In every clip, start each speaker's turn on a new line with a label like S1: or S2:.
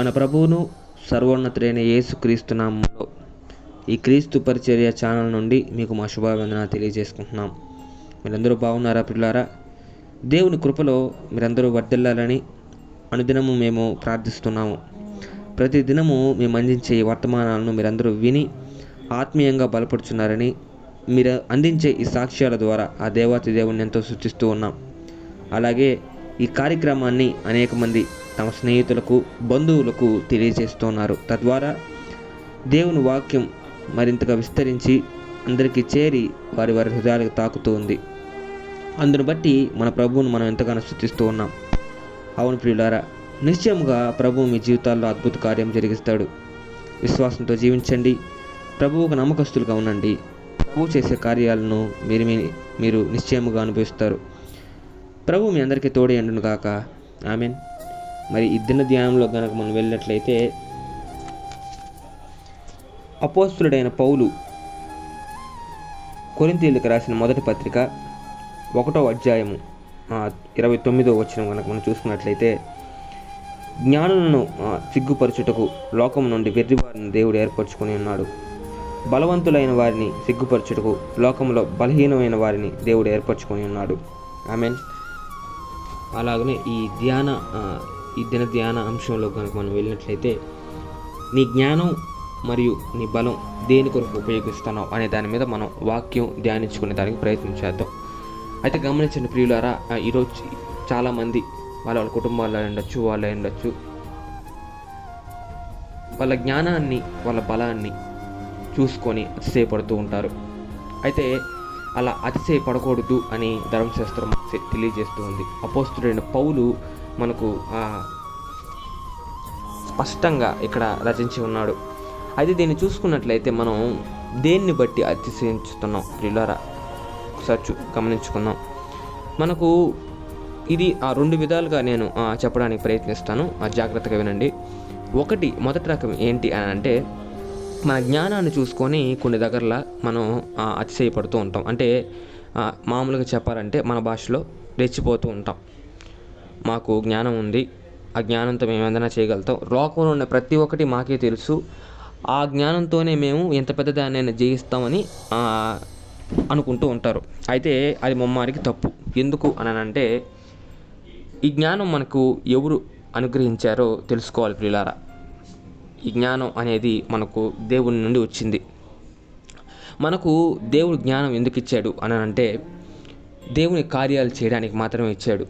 S1: మన ప్రభువును సర్వోన్నతుడైన యేసు క్రీస్తు నామంలో ఈ క్రీస్తు పరిచర్య ఛానల్ నుండి మీకు మా శుభాభివందన తెలియజేసుకుంటున్నాం. మీరందరూ బాగున్నారా పిల్లారా? దేవుని కృపలో మీరందరూ వర్ధిల్లాలని అనుదినము మేము ప్రార్థిస్తున్నాము. ప్రతి దినము మేము అందించే ఈ వర్తమానాలను మీరందరూ విని ఆత్మీయంగా బలపడుచున్నారని మీరు అందించే ఈ సాక్ష్యాల ద్వారా ఆ దేవాతి దేవుణ్ణి ఎంతో సూచిస్తూ ఉన్నాం. అలాగే ఈ కార్యక్రమాన్ని అనేక మంది తమ స్నేహితులకు బంధువులకు తెలియజేస్తున్నారు. తద్వారా దేవుని వాక్యం మరింతగా విస్తరించి అందరికీ చేరి వారి వారి హృదయాలకు తాకుతూ ఉంది అందును బట్టి మన ప్రభువును మనం ఎంతగానో స్థుతిస్తూ ఉన్నాం. అవును ప్రియులారా నిశ్చయముగా ప్రభువు మీ జీవితాల్లో అద్భుత కార్యం జరిగిస్తాడు. విశ్వాసంతో జీవించండి. ప్రభువుకు నమ్మకస్తులుగా ఉండండి. ప్రభు చేసే కార్యాలను మీరు మీ- మీరు నిశ్చయముగా అనుభవిస్తారు. ప్రభు మీ అందరికీ తోడే ఎండును ఐ మీన్ మరి ఈ దిన ధ్యానంలో కనుక మనం వెళ్ళినట్లయితే అపోస్తుడైన పౌలు కొరింతీలకు రాసిన మొదటి పత్రిక ఒకటో అధ్యాయము ఇరవై తొమ్మిదో వచ్చిన కనుక మనం చూసుకున్నట్లయితే జ్ఞానులను సిగ్గుపరచుటకు లోకం నుండి వెర్రివారిని దేవుడు ఏర్పరచుకొని ఉన్నాడు. బలవంతులైన వారిని సిగ్గుపరచుటకు లోకంలో బలహీనమైన వారిని దేవుడు ఏర్పరచుకొని ఉన్నాడు. ఐ మీన్ అలాగనే ఈ ధ్యాన ఈ దిన ధ్యాన అంశంలో కనుక మనం వెళ్ళినట్లయితే నీ జ్ఞానం మరియు నీ బలం దేని కొరకు ఉపయోగిస్తున్నావు అనే దాని మీద మనం వాక్యం ధ్యానించుకునే దానికి ప్రయత్నం చేద్దాం. అయితే గమనించండి ప్రియులారా ఆ, ఈరోజు చాలామంది వాళ్ళ వాళ్ళ కుటుంబాల్లో ఉండొచ్చు వాళ్ళు ఉండొచ్చు. వాళ్ళ జ్ఞానాన్ని వాళ్ళ బలాన్ని చూసుకొని అతిశయపడుతూ ఉంటారు. అయితే అలా అతిశయపడకూడదు అని ధర్మశాస్త్రం తెలియజేస్తూ ఉంది. అపోస్తుడైన పౌలు మనకు స్పష్టంగా ఇక్కడ రచించి ఉన్నాడు. అయితే దీన్ని చూసుకున్నట్లయితే మనం దేన్ని బట్టి అతిశయించుతున్నాం? ప్రియులారా ఒకసారి గమనించుకుందాం. మనకు ఇది ఆ రెండు విధాలుగా నేను చెప్పడానికి ప్రయత్నిస్తాను. ఆ జాగ్రత్తగా వినండి. ఒకటి మొదటి రకం ఏంటి అని అంటే మన జ్ఞానాన్ని చూసుకొని కొన్ని దగ్గరలా మనం అతిశయపడుతూ ఉంటాం. అంటే మామూలుగా చెప్పాలంటే మన భాషలో రెచ్చిపోతూ ఉంటాం. మాకు జ్ఞానం ఉంది. ఆ జ్ఞానంతో మేము ఏదైనా చేయగలుగుతాం? లోకంలో ఉన్న ప్రతి ఒక్కటి మాకే తెలుసు. ఆ జ్ఞానంతోనే మేము ఎంత పెద్దదాన్నైనా జయిస్తామని అనుకుంటూ ఉంటారు. అయితే అది ముమ్మారికి తప్పు. ఎందుకు అని అంటే ఈ జ్ఞానం మనకు ఎవరు అనుగ్రహించారో తెలుసుకోవాలి ప్రియులారా. ఈ జ్ఞానం అనేది మనకు దేవుని నుండి వచ్చింది. మనకు దేవుడు జ్ఞానం ఎందుకు ఇచ్చాడు అని అంటే దేవుని కార్యాలు చేయడానికి మాత్రమే ఇచ్చాడు.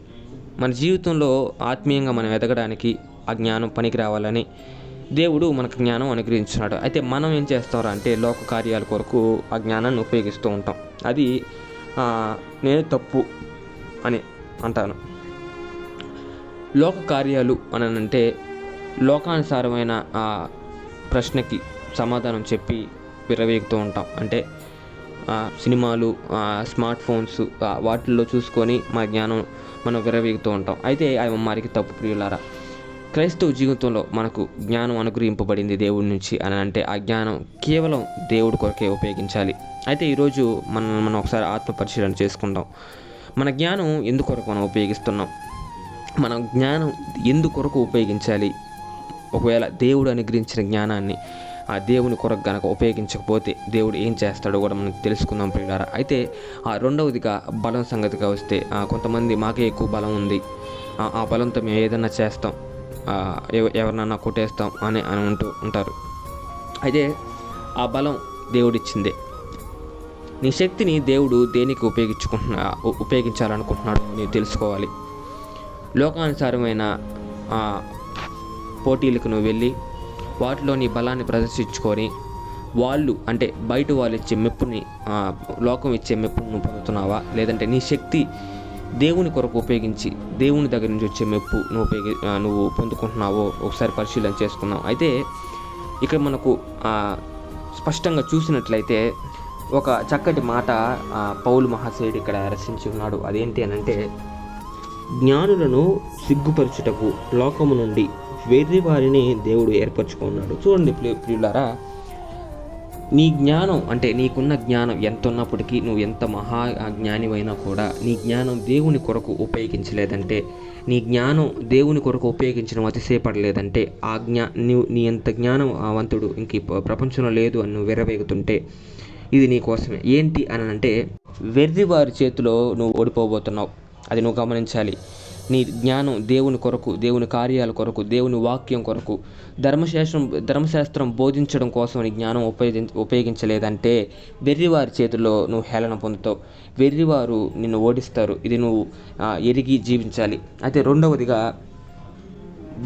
S1: మన జీవితంలో ఆత్మీయంగా మనం ఎదగడానికి ఆ జ్ఞానం పనికి రావాలని దేవుడు మనకు జ్ఞానం అనుగ్రహించున్నాడు అయితే మనం ఏం చేస్తాం అంటే లోక కార్యాల కొరకు ఆ జ్ఞానాన్ని ఉపయోగిస్తూ ఉంటాం. అది నేను తప్పు అని అంటాను. లోక కార్యాలు అని అంటే లోకానుసారమైన ఆ ప్రశ్నకి సమాధానం చెప్పి విరవేగుతూ ఉంటాం. అంటే సినిమాలు స్మార్ట్ ఫోన్స్ వాటిల్లో చూసుకొని మా జ్ఞానం మనం విరవేగుతూ ఉంటాం. అయితే ఆ మమ్మారికి తప్పు ప్రియులారా. క్రైస్తవ జీవితంలో మనకు జ్ఞానం అనుగ్రహింపబడింది దేవుడి నుంచి అని అంటే ఆ జ్ఞానం కేవలం దేవుడి కొరకే ఉపయోగించాలి. అయితే ఈరోజు మనం మనం ఒకసారి ఆత్మ పరిశీలన చేసుకుందాం. మన జ్ఞానం ఎందుకొరకు మనం ఉపయోగిస్తున్నాం? మన జ్ఞానం ఎందుకొరకు ఉపయోగించాలి? ఒకవేళ దేవుడు అనుగ్రహించిన జ్ఞానాన్ని ఆ దేవుని కొరకు గనక ఉపయోగించకపోతే దేవుడు ఏం చేస్తాడో కూడా మనం తెలుసుకుందాం ప్రియులారా. అయితే ఆ రెండవదిగా బలం సంగతిగా వస్తే కొంతమంది మాకే ఎక్కువ బలం ఉంది. ఆ, బలంతో మేము ఏదైనా చేస్తాం ఎవ- ఎవరినన్నా కొట్టేస్తాం అని అని ఉంటూ ఉంటారు. అయితే ఆ బలం దేవుడిచ్చిందే. నీ శక్తిని దేవుడు దేనికి ఉపయోగించుకుంటున్నా ఉపయోగించాలనుకుంటున్నాడు నీవు తెలుసుకోవాలి. లోకానుసారమైన పోటీలకు నువ్వు వెళ్ళి వాటిలోని బలాన్ని ప్రదర్శించుకొని వాళ్ళు అంటే బయట వాళ్ళు ఇచ్చే మెప్పుని లోకం ఇచ్చే మెప్పును పొందుతున్నావా? లేదంటే నీ శక్తి దేవుని కొరకు ఉపయోగించి దేవుని దగ్గర నుంచి వచ్చే మెప్పు నువ్వు ఉపయోగి నువ్వు పొందుకుంటున్నావో ఒకసారి పరిశీలన చేసుకుందాం. అయితే ఇక్కడ మనకు స్పష్టంగా చూసినట్లయితే ఒక చక్కటి మాట పౌలు మహాశయుడు ఇక్కడ రచించి ఉన్నాడు. అదేంటి అని అంటే జ్ఞానులను సిగ్గుపరచుటకు లోకము నుండి వెర్రి వారిని దేవుడు ఏర్పరచుకున్నాడు. చూడండి ప్రియులారా నీ జ్ఞానం అంటే నీకున్న జ్ఞానం ఎంత ఉన్నప్పటికీ నువ్వు ఎంత మహా జ్ఞానివైనా కూడా నీ జ్ఞానం దేవుని కొరకు ఉపయోగించలేదంటే నీ జ్ఞానం దేవుని కొరకు ఉపయోగించడం అతిశయపడలేదంటే ఆ జ్ఞా నువ్వు నీ ఎంత జ్ఞానవంతుడు ఇంక ప్రపంచంలో లేదు అని నువ్వు విర్రవేగుతుంటే ఇది నీ కోసమే. ఏంటి అని అంటే వెర్రి వారి చేతిలో నువ్వు ఓడిపోబోతున్నావు. అది నువ్వు గమనించాలి. నీ జ్ఞానం దేవుని కొరకు దేవుని కార్యాల కొరకు దేవుని వాక్యం కొరకు. ధర్మశాస్త్రం ధర్మశాస్త్రం బోధించడం కోసం నీ జ్ఞానం ఉపయోగి ఉపయోగించలేదంటే వెర్రివారి చేతిలో నువ్వు హేళన పొందుతావు. వెర్రివారు నిన్ను ఓడిస్తారు. ఇది నువ్వు ఎరిగి జీవించాలి. అయితే రెండవదిగా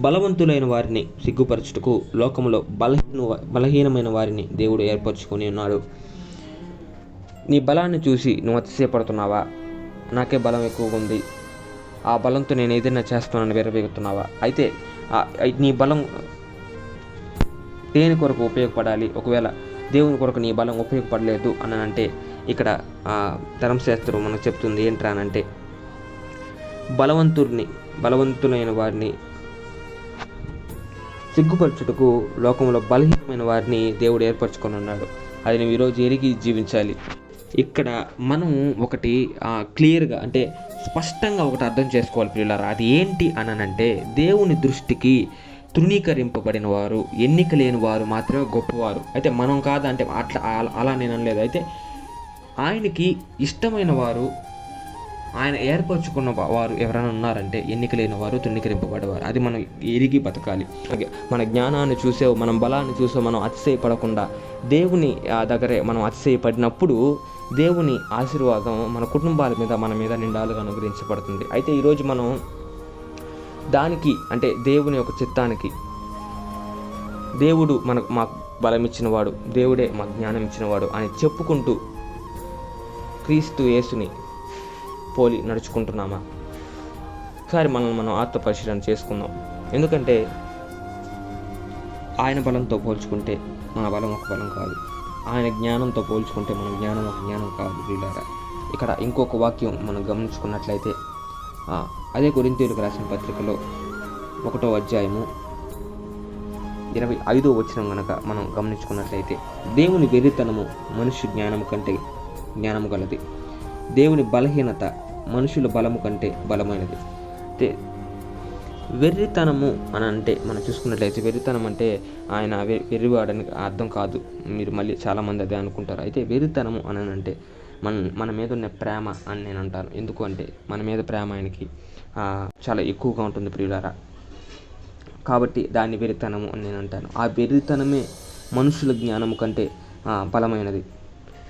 S1: బలవంతులైన వారిని సిగ్గుపరచుటకు లోకంలో బలహీన బలహీనమైన వారిని దేవుడు ఏర్పరచుకొని ఉన్నాడు. నీ బలాన్ని చూసి నువ్వు అతిశయపడుతున్నావా? నాకే బలం ఎక్కువగా ఉంది. ఆ బలంతో నేను ఏదైనా చేస్తానని విరవేగుతున్నావా అయితే నీ బలం దేని కొరకు ఉపయోగపడాలి? ఒకవేళ దేవుని కొరకు నీ బలం ఉపయోగపడలేదు అని అంటే ఇక్కడ ఆ ధర్మశాస్త్రం మనకు చెప్తుంది ఏంట్రా అంటే బలవంతుడిని బలవంతులైన వారిని సిగ్గుపరచుటకు లోకంలో బలహీనమైన వారిని దేవుడు ఏర్పరచుకొని ఉన్నాడు అది నువ్వు ఈరోజు ఎరిగి జీవించాలి. ఇక్కడ మనం ఒకటి క్లియర్గా అంటే స్పష్టంగా ఒకటి అర్థం చేసుకోవాలి పిల్లలారా అది ఏంటి అనంటే దేవుని దృష్టికి తృణీకరింపబడిన వారు ఎన్నిక లేని వారు మాత్రమే గొప్పవారు. అయితే మనం కాదంటే అట్లా అలా- అలా నేను అనలేదు. అయితే ఆయనకి ఇష్టమైన వారు ఆయన ఏర్పరచుకున్న వారు ఎవరైనా ఉన్నారంటే ఎన్నిక లేని వారు తృణీకరింపబడేవారు. అది మనం ఎరిగి బతకాలి. మన జ్ఞానాన్ని చూసే మనం బలాన్ని చూసే మనం అతిశయపడకుండా దేవుని ఆ, దగ్గరే మనం అతిశయపడినప్పుడు దేవుని ఆశీర్వాదం మన కుటుంబాల మీద మన మీద నిండాలుగా అనుగ్రహించబడుతుంది. అయితే ఈరోజు మనం దానికి అంటే దేవుని యొక్క చిత్తానికి దేవుడు మనకు మాకు బలం ఇచ్చినవాడు దేవుడే మాకు జ్ఞానం ఇచ్చినవాడు అని చెప్పుకుంటూ క్రీస్తు యేసుని పోలి నడుచుకుంటున్నామా? ఒకసారి మనల్ని మనం ఆత్మ పరిశీలన చేసుకుందాం. ఎందుకంటే ఆయన బలంతో పోల్చుకుంటే మన బలం ఒక బలం కాదు. ఆయన జ్ఞానంతో పోల్చుకుంటే మన జ్ఞానం ఒక జ్ఞానం కాదు వీళ్ళారా? ఇక్కడ ఇంకొక వాక్యం మనం గమనించుకున్నట్లయితే అదే కొరింతీయులకు రాసిన పత్రికలో ఒకటో అధ్యాయము ఇరవై ఐదో వచనం గనక మనం గమనించుకున్నట్లయితే దేవుని వెరితనము మనుష్య జ్ఞానం కంటే జ్ఞానము గలది. దేవుని బలహీనత మనుషుల బలము కంటే బలమైనది. అయితే వెర్రితనము అని అంటే మనం చూసుకున్నట్లయితే వెర్రితనం అంటే ఆయన వెర్రివాడని అర్థం కాదు. మీరు మళ్ళీ చాలామంది అదే అనుకుంటారు. అయితే వెర్రితనము అని అంటే మన మన మీద ఉన్న ప్రేమ అని నేను అంటాను. ఎందుకు అంటే మన మీద ప్రేమ ఆయనకి చాలా ఎక్కువగా ఉంటుంది ప్రియులారా. కాబట్టి దాన్ని వెరితనము అని నేను అంటాను. ఆ వెరితనమే మనుషుల జ్ఞానము కంటే బలమైనది.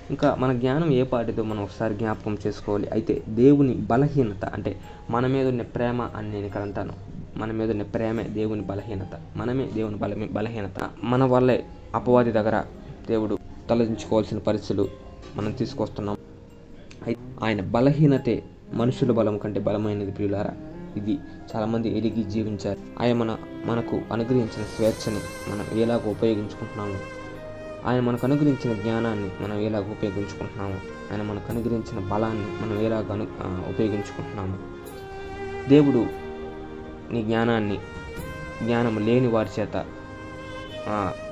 S1: ఇంకా మన జ్ఞానం ఏ పాటిదో మనం ఒకసారి జ్ఞాపకం చేసుకోవాలి? అయితే దేవుని బలహీనత అంటే మన మీద ఉన్న ప్రేమ అని నేను ఇక్కడ అంటాను. మన మీద ఉన్న ప్రేమే దేవుని బలహీనత. మనమే దేవుని బలమే బలహీనత. మన వల్లే అపవాది దగ్గర దేవుడు తలదించుకోవాల్సిన పరిస్థితులు మనం తీసుకొస్తున్నాం. ఆయన బలహీనతే మనుషుల బలం కంటే బలమైనది ప్రియులారా. ఇది చాలామంది ఎరిగి జీవించారు. ఆయన మన మనకు అనుగ్రహించిన స్వేచ్ఛని మనం ఎలాగ ఉపయోగించుకుంటున్నాము. ఆయన మనకు అనుగ్రహించిన జ్ఞానాన్ని మనం ఎలాగ ఉపయోగించుకుంటున్నాము ఆయన మనకు అనుగ్రహించిన బలాన్ని మనం ఎలాగ అను ఉపయోగించుకుంటున్నాము. దేవుడు నీ జ్ఞానాన్ని జ్ఞానం లేని వారి చేత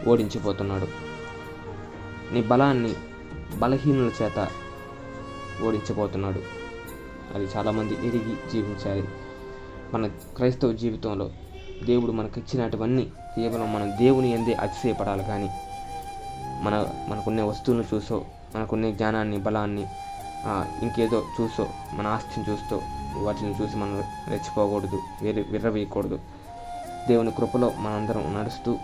S1: ఓడించిపోతున్నాడు. నీ బలాన్ని బలహీనుల చేత ఓడించబోతున్నాడు అది చాలామంది ఎరిగి జీవించాలి. మన క్రైస్తవ జీవితంలో దేవుడు మనకిచ్చినటువన్నీ కేవలం మనం దేవుని ఎందే అతిశయపడాలి కానీ మన మనకున్న వస్తువులను చూసో మనకున్న జ్ఞానాన్ని బలాన్ని ఇంకేదో చూసో మన ఆస్తిని చూస్తూ వాటిని చూసి మనం రెచ్చిపోకూడదు వేరే విర్రవేయకూడదు. దేవుని కృపలో మనందరం నడుస్తూ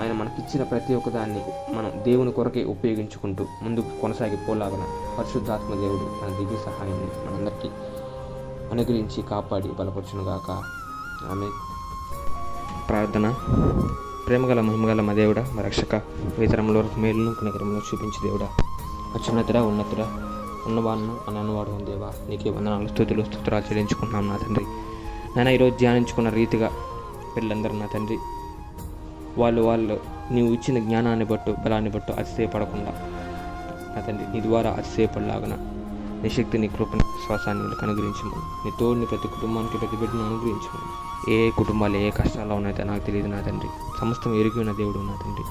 S1: ఆయన మనకిచ్చిన ప్రతి ఒక్కదాన్ని మనం దేవుని కొరకే ఉపయోగించుకుంటూ ముందుకు కొనసాగిపోలాగన పరిశుద్ధాత్మ దేవుడు మన దివ్య సహాయాన్ని మనందరికీ అనుగ్రహించి కాపాడి బలపరచునుగాక. ఆమె ప్రార్థన. ప్రేమగల మహిమగల మా దేవుడా మా రక్షక వేతరంలో వరకు మేలును కనకరంలో చూపించి దేవుడా. అత్యున్నతుడా ఉన్నతుడా ఉన్నవాడును అని దేవా నీకే వందనాలు స్థుతులు స్థుతురాలు చెల్లించుకున్నాం నా తండ్రి. నేను ఈరోజు ధ్యానించుకున్న రీతిగా పిల్లలందరూ నా తండ్రి వాళ్ళు వాళ్ళు నీవు ఇచ్చిన జ్ఞానాన్ని బట్టు బలాన్ని బట్టు అతిశయపడకుండా నా తండ్రి నీ ద్వారా అతిశయపడలాగన నీ శక్తి నీ కృపని శ్వాసాన్ని అనుగ్రహించమని నీ తోడిని ప్రతి కుటుంబానికి ప్రతి బిడ్డను అనుగ్రహించమని ఏ కుటుంబాలు ఏ కష్టాల్లో ఉన్నాయో నాకు తెలియదు నా తండ్రి. సమస్తం ఎరిగి ఉన్న దేవుడు నా తండ్రి.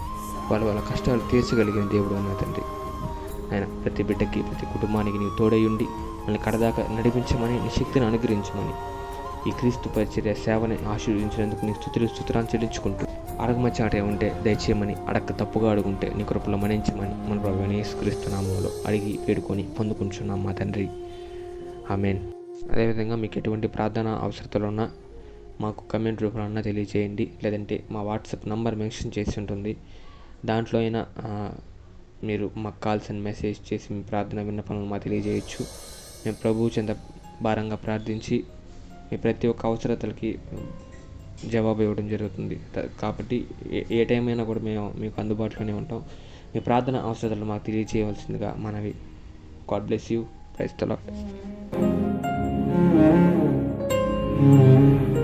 S1: వాళ్ళ వాళ్ళ కష్టాలు తీర్చగలిగిన దేవుడు నా తండ్రి. ఆయన ప్రతి బిడ్డకి ప్రతి కుటుంబానికి నీవు తోడై ఉండి వాళ్ళని కడదాకా నడిపించమని నీ శక్తిని అనుగ్రహించమని ఈ క్రీస్తు పరిచర్య సేవని ఆశీర్వదించినందుకు నీ స్థుతులు స్థుతులను చెల్లించుకుంటూ అడగమచ్చాటే ఉంటే దయచేయమని అడగ తప్పుగా అడుగుంటే నీ కృపలో మన్నించమని మన ప్రభు యేసుక్రీస్తు అడిగి వేడుకొని పొందుకుంటున్నాం మా తండ్రి. ఆమెన్. అదేవిధంగా మీకు ఎటువంటి ప్రార్థన అవసరతలు ఉన్నా మాకు కమెంట్ రూపంలో తెలియజేయండి. లేదంటే మా వాట్సాప్ నంబర్ మెన్షన్ చేసి ఉంటుంది. దాంట్లో అయినా మీరు మాకు కాల్స్ అండ్ మెసేజ్ చేసి మీ ప్రార్థన విన్నపనలు మాకు తెలియజేయచ్చు. మేము ప్రభువు చెంత భారంగా ప్రార్థించి మీ ప్రతి ఒక్క అవసరతలకి జవాబు ఇవ్వడం జరుగుతుంది. కాబట్టి ఏ ఏ టైం అయినా కూడా మేము మీకు అందుబాటులోనే ఉంటాం. మీ ప్రార్థన అవసరాలు మాకు తెలియజేయవలసిందిగా మనవి. God bless you. Praise the